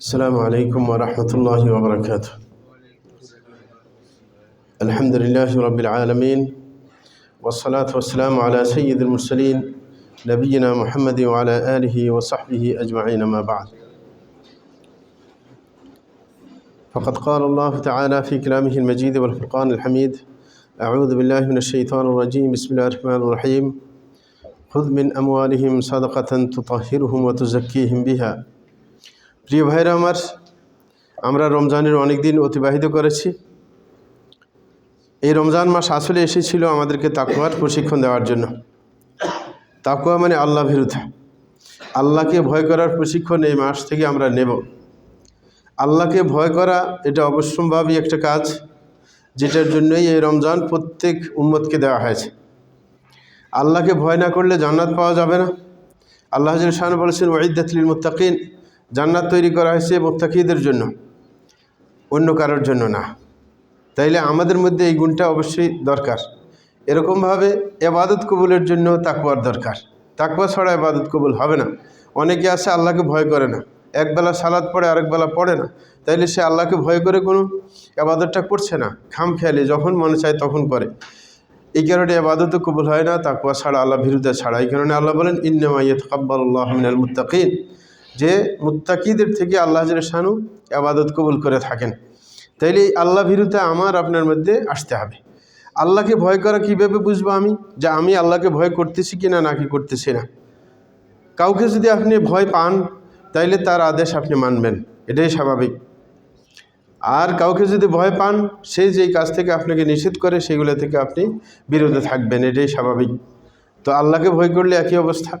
السلام عليكم ورحمة الله وبركاته. الحمد لله رب العالمين والصلاة والسلام على سيد المرسلين نبينا محمد وعلى آله وصحبه أجمعين ما بعد. فقد قال الله تعالى في كلامه المجيد والفرقان الحميد أعوذ بالله من الشيطان الرجيم بسم الله الرحمن الرحيم. خذ من أموالهم صدقة تطهرهم وتزكيهم بها. প্রিয় ভাইরা আমার, আমরা রমজানের অনেক দিন অতিবাহিত করেছি। এই রমজান মাস আসলে এসেছিল আমাদেরকে তাকুয়ার প্রশিক্ষণ দেওয়ার জন্য। তাকুয়া মানে আল্লাহ বিরুদ্ধা। আল্লাহকে ভয় করার প্রশিক্ষণ এই মাস থেকে আমরা নেব। আল্লাহকে ভয় করা এটা অবশ্যম্ভাবী একটা কাজ, যেটার জন্যই এই রমজান প্রত্যেক উম্মতকে দেওয়া হয়েছে। আল্লাহকে ভয় না করলে জান্নাত পাওয়া যাবে না। আল্লাহ শাহান বলেছেন ওয়াইদাতলিল মুত্তাকিন। জান্নাত তৈরি করা হয়েছে মোত্তাকিদের জন্য, অন্য কারোর জন্য না। তাইলে আমাদের মধ্যে এই গুণটা অবশ্যই দরকার। এরকমভাবে এবাদত কবুলের জন্য তাকুয়ার দরকার। তাকুয়া ছাড়া এবাদত কবুল হবে না। অনেকে আছে আল্লাহকে ভয় করে না। একবেলা সালাদ পড়ে আরেকবেলা পড়ে না। তাইলে সে আল্লাহকে ভয় করে কোনো আবাদতটা করছে না। খাম খেয়ালে যখন মনে চায় তখন করে। এই কারণে আবাদতও কবুল হয় না তাকুয়া ছাড়া আল্লাহ বিরুদ্ধে ছাড়া। এই কারণে আল্লাহ বলেন ইন্নামাইয়ত কাব্বাল্লাহ মিনাল মুত্তাকিন। যে মুত্তাকিদের থেকে আল্লাহ শানু আবাদত কবুল করে থাকেন। তাইলে আল্লাহ বিরুদ্ধে আমার আপনার মধ্যে আসতে হবে। আল্লাহকে ভয় করা কীভাবে বুঝব আমি? যে আমি আল্লাহকে ভয় করতেছি কি না নাকি করতেছি না? কাউকে যদি আপনি ভয় পান, তাইলে তার আদেশ আপনি মানবেন। এটাই স্বাভাবিক। আর কাউকে যদি ভয় পান, সে যেই কাজ থেকে আপনাকে নিষেধ করে, সেগুলো থেকে আপনি বিরত থাকবেন। এটাই স্বাভাবিক। তো আল্লাহকে ভয় করলে একই অবস্থা।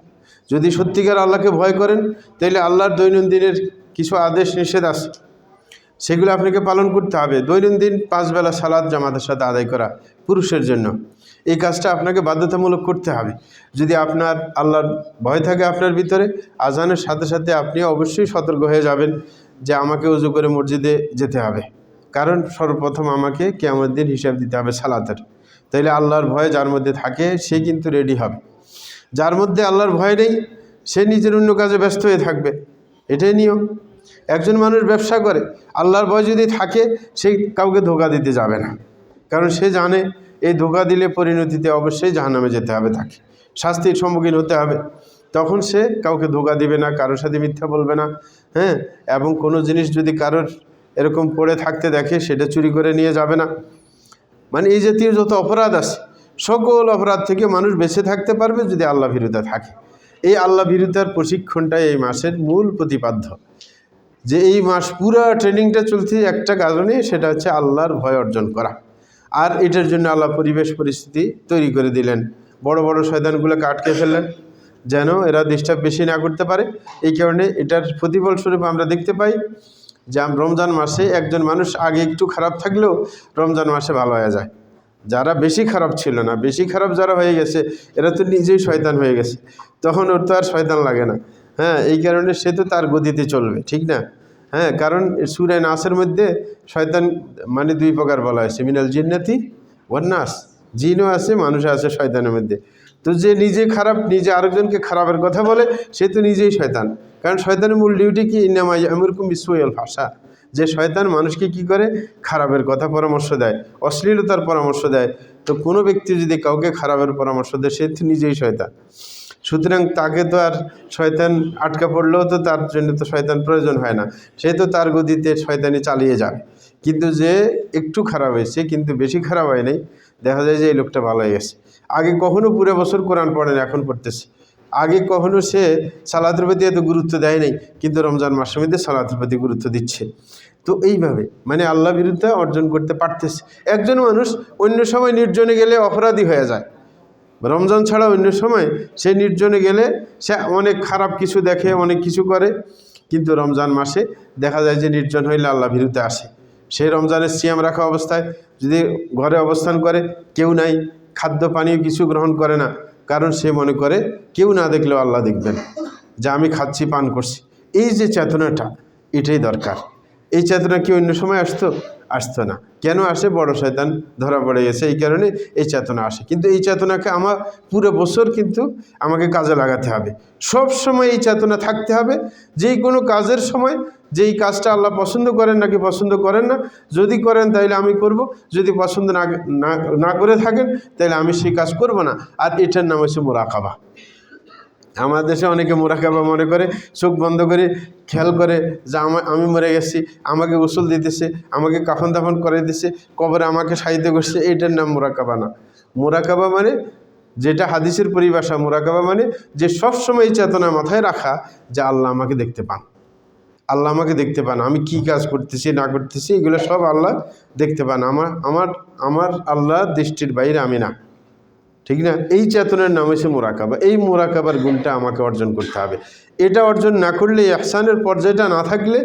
যদি সত্যিকার আল্লাহকে ভয় করেন তাহলে আল্লাহর দৈনন্দিনের কিছু আদেশ, নিষেধ আছে। সেগুলো আপনাকে পালন করতে হবে। দৈনন্দিন পাঁচবেলা সালাদ জামাতের সাথে আদায় করা পুরুষের জন্য। এই কাজটা আপনাকে বাধ্যতামূলক করতে হবে। যদি আপনার আল্লাহর ভয় থাকে আপনার ভিতরে, আজানের সাথে সাথে আপনি অবশ্যই সতর্ক হয়ে যাবেন যে আমাকে উজু করে মসজিদে যেতে হবে। কারণ সর্বপ্রথম আমাকে কেমন দিন হিসাব দিতে হবে সালাতের। তাইলে আল্লাহর ভয় যার মধ্যে থাকে, সে কিন্তু রেডি হবে। যার মধ্যে আল্লাহর ভয় নেই, সে নিজের অন্য কাজে ব্যস্ত হয়ে থাকবে। এটাই নিয়ম। একজন মানুষ ব্যবসা করে, আল্লাহর ভয় যদি থাকে, সে কাউকে ধোকা দিতে যাবে না। কারণ সে জানে, এই ধোকা দিলে পরিণতিতে অবশ্যই জাহান্নামে যেতে হবে তাকে। শাস্তির সম্মুখীন হতে হবে। তখন সে কাউকে ধোকা দিবে না, কারোর সাথে মিথ্যা বলবে না হ্যাঁ? এবং কোনো জিনিস যদি কারোর এরকম পড়ে থাকতে দেখে, সেটা চুরি করে নিয়ে যাবে না। মানে এই জাতীয় যত অপরাধ আছে সকল অপরাধ থেকে মানুষ বেঁচে থাকতে পারবে যদি আল্লাহ বিরুদ্ধে থাকে। এই আল্লাহ বিরুদ্ধার প্রশিক্ষণটাই এই মাসের মূল প্রতিপাদ্য। যে এই মাস পুরো ট্রেনিংটা চলছে একটা কারণে, সেটা হচ্ছে আল্লাহর ভয় অর্জন করা। আর এটার জন্য আল্লাহ পরিবেশ পরিস্থিতি তৈরি করে দিলেন। বড় বড় শয়তানগুলোকে আটকে ফেললেন, যেন এরা ডিস্টার্ব বেশি না করতে পারে। এই কারণে এটার প্রতিফলস্বরূপ আমরা দেখতে পাই যে রমজান মাসে একজন মানুষ আগে একটু খারাপ থাকলেও রমজান মাসে ভালো হয়ে যায়। যারা বেশি খারাপ ছিল না, বেশি খারাপ যারা হয়ে গেছে, এরা তো নিজেই শয়তান হয়ে গেছে। তখন ওর তো আর শয়তান লাগে না। হ্যাঁ এই কারণে সে তো তার গতিতে চলবে, ঠিক না? হ্যাঁ কারণ সুরে নাসের মধ্যে শয়তান মানে দুই প্রকার বলা হয়েছে, মিনাল জিন্নাতি ওয়ার নাস। জিনও আছে মানুষ আছে শয়তানের মধ্যে। তো যে নিজে খারাপ, নিজে আরেকজনকে খারাপের কথা বলে, সে তো নিজেই শয়তান। কারণ শয়তানের মূল ডিউটি কি? ইনামাই এমরকম বিশ্বল ভাষা যে শয়তান মানুষকে কি করে? খারাপের কথা পরামর্শ দেয়, অশ্লীলতার পরামর্শ দেয়। তো কোনো ব্যক্তি যদি কাউকে খারাপের পরামর্শ দেয়, সে নিজেই শয়তান। সুতরাং তাকে তো আর শয়তান আটকা পড়লেও তো তার জন্য তো শয়তান প্রয়োজন হয় না। সে তো তার গতিতে শয়তানি চালিয়ে যাবে। কিন্তু যে একটু খারাপ হয়েছে কিন্তু বেশি খারাপ হয় নাই। দেখা যায় যে এই লোকটা ভালো হয়ে গেছে আগে কখনো পুরো বছর কোরআন পড়েন, এখন পড়তেছে। আগে কখনো সে সালাতের প্রতি এত গুরুত্ব দেয় নাই, কিন্তু রমজান মাসের মধ্যে সালাতের প্রতি গুরুত্ব দিচ্ছে। তো এইভাবে মানে আল্লাহ বিরুদ্ধে অর্জন করতে পারতেছে। একজন মানুষ অন্য সময় নির্জনে গেলে অপরাধী হয়ে যায়। রমজান ছাড়া অন্য সময় সে নির্জনে গেলে সে অনেক খারাপ কিছু দেখে, অনেক কিছু করে, কিন্তু রমজান মাসে দেখা যায় যে নির্জন হইলে আল্লাহ বিরুদ্ধে আসে। সেই রমজানের সিয়াম রাখা অবস্থায় যদি ঘরে অবস্থান করে, কেউ নাই, খাদ্য পানীয় কিছু গ্রহণ করে না কারণ সে মনে করে কেউ না দেখলেও আল্লাহ দেখবেন। যে আমি খাচ্ছি, পান করছি। এই যে চেতনাটা, এটাই দরকার। এই চেতনা কি অন্য সময় আসতো? আসতো না। কেন আসে? বড় শয়তান ধরা পড়ে গেছে। এই কারণে এই চেতনা আসে। কিন্তু এই চেতনাকে আমার পুরো বছর কিন্তু আমাকে কাজে লাগাতে হবে। সব সময় এই চেতনা থাকতে হবে। যেই কোনো কাজের সময় যেই কাজটা আল্লাহ পছন্দ করেন নাকি পছন্দ করেন না, যদি করেন তাইলে আমি করব। যদি পছন্দ না, না- না করে থাকেন তাহলে আমি সেই কাজ করব না। আর এটার নাম হচ্ছে মোরাকাবা। আমার দেশে অনেকে মোরাকাবা মনে করে, চোখ বন্ধ করে খেয়াল করে যে আমা- মরে গেছি, আমাকে গোসল দিতেছে, আমাকে কাফন দাফন করে দিছে, কবরে আমাকে সাহিত্য করছে এইটার নাম মোরাকাবা না। মোরাকাবা মানে যেটা হাদিসের পরিভাষা, মোরাকাবা মানে যে সবসময় চেতনা মাথায় রাখা যে আল্লাহ আমাকে দেখতে পান। আল্লাহ আমাকে দেখতে পান, আমি কি কাজ করতেছি, না করতেছি, এগুলো সব আল্লাহ দেখতে পান। আমার আমার আমার আল্লাহ দৃষ্টির বাইরে আমি না। ঠিক না? এই চেতনার নাম হচ্ছে মোরাকাবা। এই মোরাকাবার গুণটা আমাকে অর্জন করতে হবে। এটা অর্জন না করলে ইহসানের পর্যায়টা না থাকলে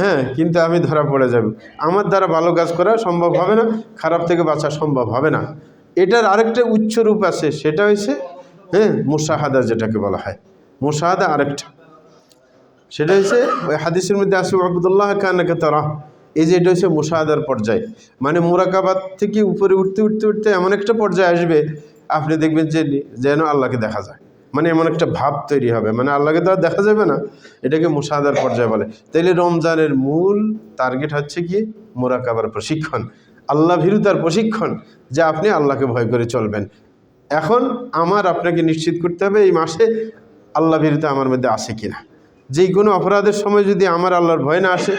হ্যাঁ কিন্তু আমি ধরা পড়ে যাব। আমার দ্বারা ভালো কাজ করা সম্ভব হবে না, খারাপ থেকে বাঁচা সম্ভব হবে না। এটার আরেকটা উচ্চ রূপ আছে, সেটা হচ্ছে হ্যাঁ মোশাহাদা যেটাকে বলা হয়। মোশাহাদা আরেকটা। সেটা হচ্ছে ওই হাদিসের মধ্যে আসবে আবদুল্লাহ কানাকে তারা এই যে এটা হচ্ছে মোশাহাদার পর্যায়। মানে মোরাকাবাদ থেকে উপরে উঠতে উঠতে উঠতে এমন একটা পর্যায়ে আসবে আপনি দেখবেন যে যেন আল্লাহকে দেখা যায়। মানে এমন একটা ভাব তৈরি হবে। মানে আল্লাহকে তো আর দেখা যাবে না। এটাকে মোশাহাদার পর্যায়ে বলে। তাইলে রমজানের মূল টার্গেট হচ্ছে কি? মোরাকাবার প্রশিক্ষণ। আল্লাহ ভীরুতার প্রশিক্ষণ যে আপনি আল্লাহকে ভয় করে চলবেন। এখন আমার আপনাকে নিশ্চিত করতে হবে এই মাসে আল্লাহ ভীরুতা আমার মধ্যে আছে কিনা। যেই কোনো অপরাধের সময় যদি আমার আল্লাহর ভয় না আসে,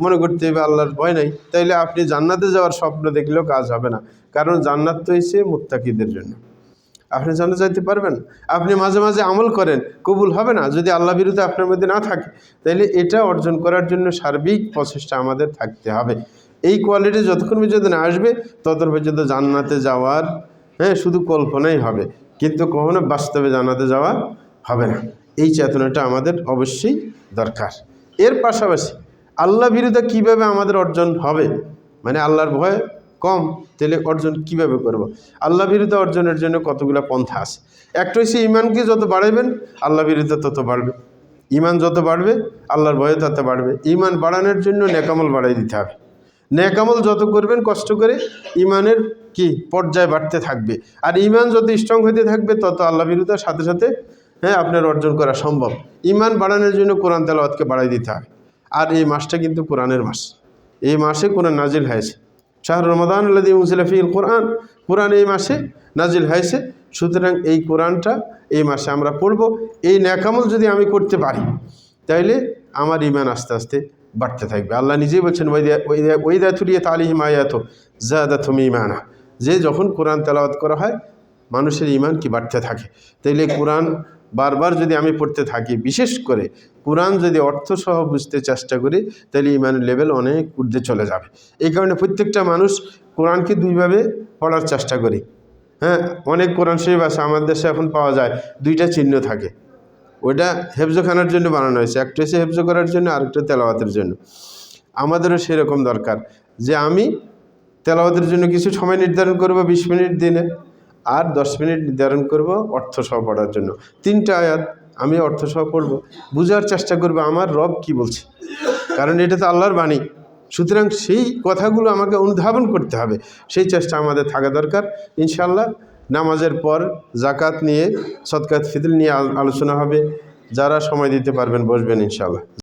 মনে করতে হবে আল্লাহর ভয় নাই, তাইলে আপনি জান্নাতে যাওয়ার স্বপ্ন দেখলেও কাজ হবে না। কারণ জান্নাত তো হয়েছে মুত্তাকিদের জন্য। আপনি জান্নাত যাইতে পারবেন। আপনি মাঝে মাঝে আমল করেন, কবুল হবে না। যদি আল্লাহ বিরুদ্ধে আপনার মধ্যে না থাকে, তাইলে এটা অর্জন করার জন্য সার্বিক প্রচেষ্টা আমাদের থাকতে হবে। এই কোয়ালিটি যতক্ষণ পর্যন্ত না আসবে, ততক্ষণ পর্যন্ত জান্নাতে যাওয়ার হ্যাঁ শুধু কল্পনাই হবে। কিন্তু কখনো বাস্তবে জানাতে যাওয়া হবে না। এই চেতনাটা আমাদের অবশ্যই দরকার। এর পাশাপাশি আল্লাহ বিরুদ্ধে কীভাবে আমাদের অর্জন হবে? মানে আল্লাহর ভয় কম, তাহলে অর্জন কীভাবে করব। আল্লাহ বিরুদ্ধে অর্জনের জন্য কতগুলো পন্থা আছে। একটা হচ্ছে ইমানকে যত বাড়াবেন আল্লাহ বিরুদ্ধে তত বাড়বে। ইমান যত বাড়বে, আল্লাহর ভয়ে তত বাড়বে। ইমান বাড়ানোর জন্য নেকামল বাড়াই দিতে হবে। নেকামল যত করবেন কষ্ট করে ইমানের কি পর্যায় বাড়তে থাকবে। আর ইমান যত স্ট্রং হতে থাকবে, তত আল্লাহ বিরুদ্ধে সাথে সাথে হ্যাঁ আপনার অর্জন করা সম্ভব। ইমান বাড়ানোর জন্য কোরআন তেলাওয়াতকে বাড়াই দিতে হবে। আর এই মাসটা কিন্তু কোরআনের মাস। এই মাসে কোরআন নাজিল হয়েছে। শাহ রমাদান আল্লাদি কোরআন কোরআন এই মাসে নাজিল হয়েছে। সুতরাং এই কোরআনটা এই মাসে আমরা পড়ব। এই ন্যাকামল যদি আমি করতে পারি, তাইলে আমার ইমান আস্তে আস্তে বাড়তে থাকবে। আল্লাহ নিজেই বলছেন ওইদা তুলিয়ে তালিহিম আয়াত জাদা তুমি ইমানা যে যখন কোরআন তেলাওয়াত করা হয়, মানুষের ইমান কি বাড়তে থাকে? তাইলে কোরআন বারবার যদি আমি পড়তে থাকি, বিশেষ করে কোরআন যদি অর্থসহ বুঝতে চেষ্টা করি, তাহলে ইমানের লেভেল অনেক ঊর্ধ্বে চলে যাবে। এই কারণে প্রত্যেকটা মানুষ কোরআনকে দুইভাবে পড়ার চেষ্টা করি। হ্যাঁ অনেক কোরআন শরীফ আছে আমাদের দেশে এখন পাওয়া যায়, দুইটা চিহ্ন থাকে। ওইটা হেফজোখানার জন্য বানানো হয়েছে, একটা হচ্ছে হেফজো করার জন্য, আরেকটা তেলাওয়াতের জন্য। আমাদেরও সেরকম দরকার যে আমি তেলাওয়াতের জন্য কিছু সময় নির্ধারণ করব বিশ মিনিট দিনে। আর দশ মিনিট নির্ধারণ করব অর্থ সহ পড়ার জন্য। তিনটা আয়াত আমি অর্থ সহ পড়ব। বোঝার চেষ্টা করব আমার রব কি বলছে। কারণ এটা তো আল্লাহর বাণী। সুতরাং সেই কথাগুলো আমাকে অনুধাবন করতে হবে। সেই চেষ্টা আমাদের থাকা দরকার। ইনশাল্লাহ নামাজের পর জাকাত নিয়ে সৎকাত ফিতল নিয়ে আল- আলোচনা হবে। যারা সময় দিতে পারবেন বসবেন ইনশাল্লাহ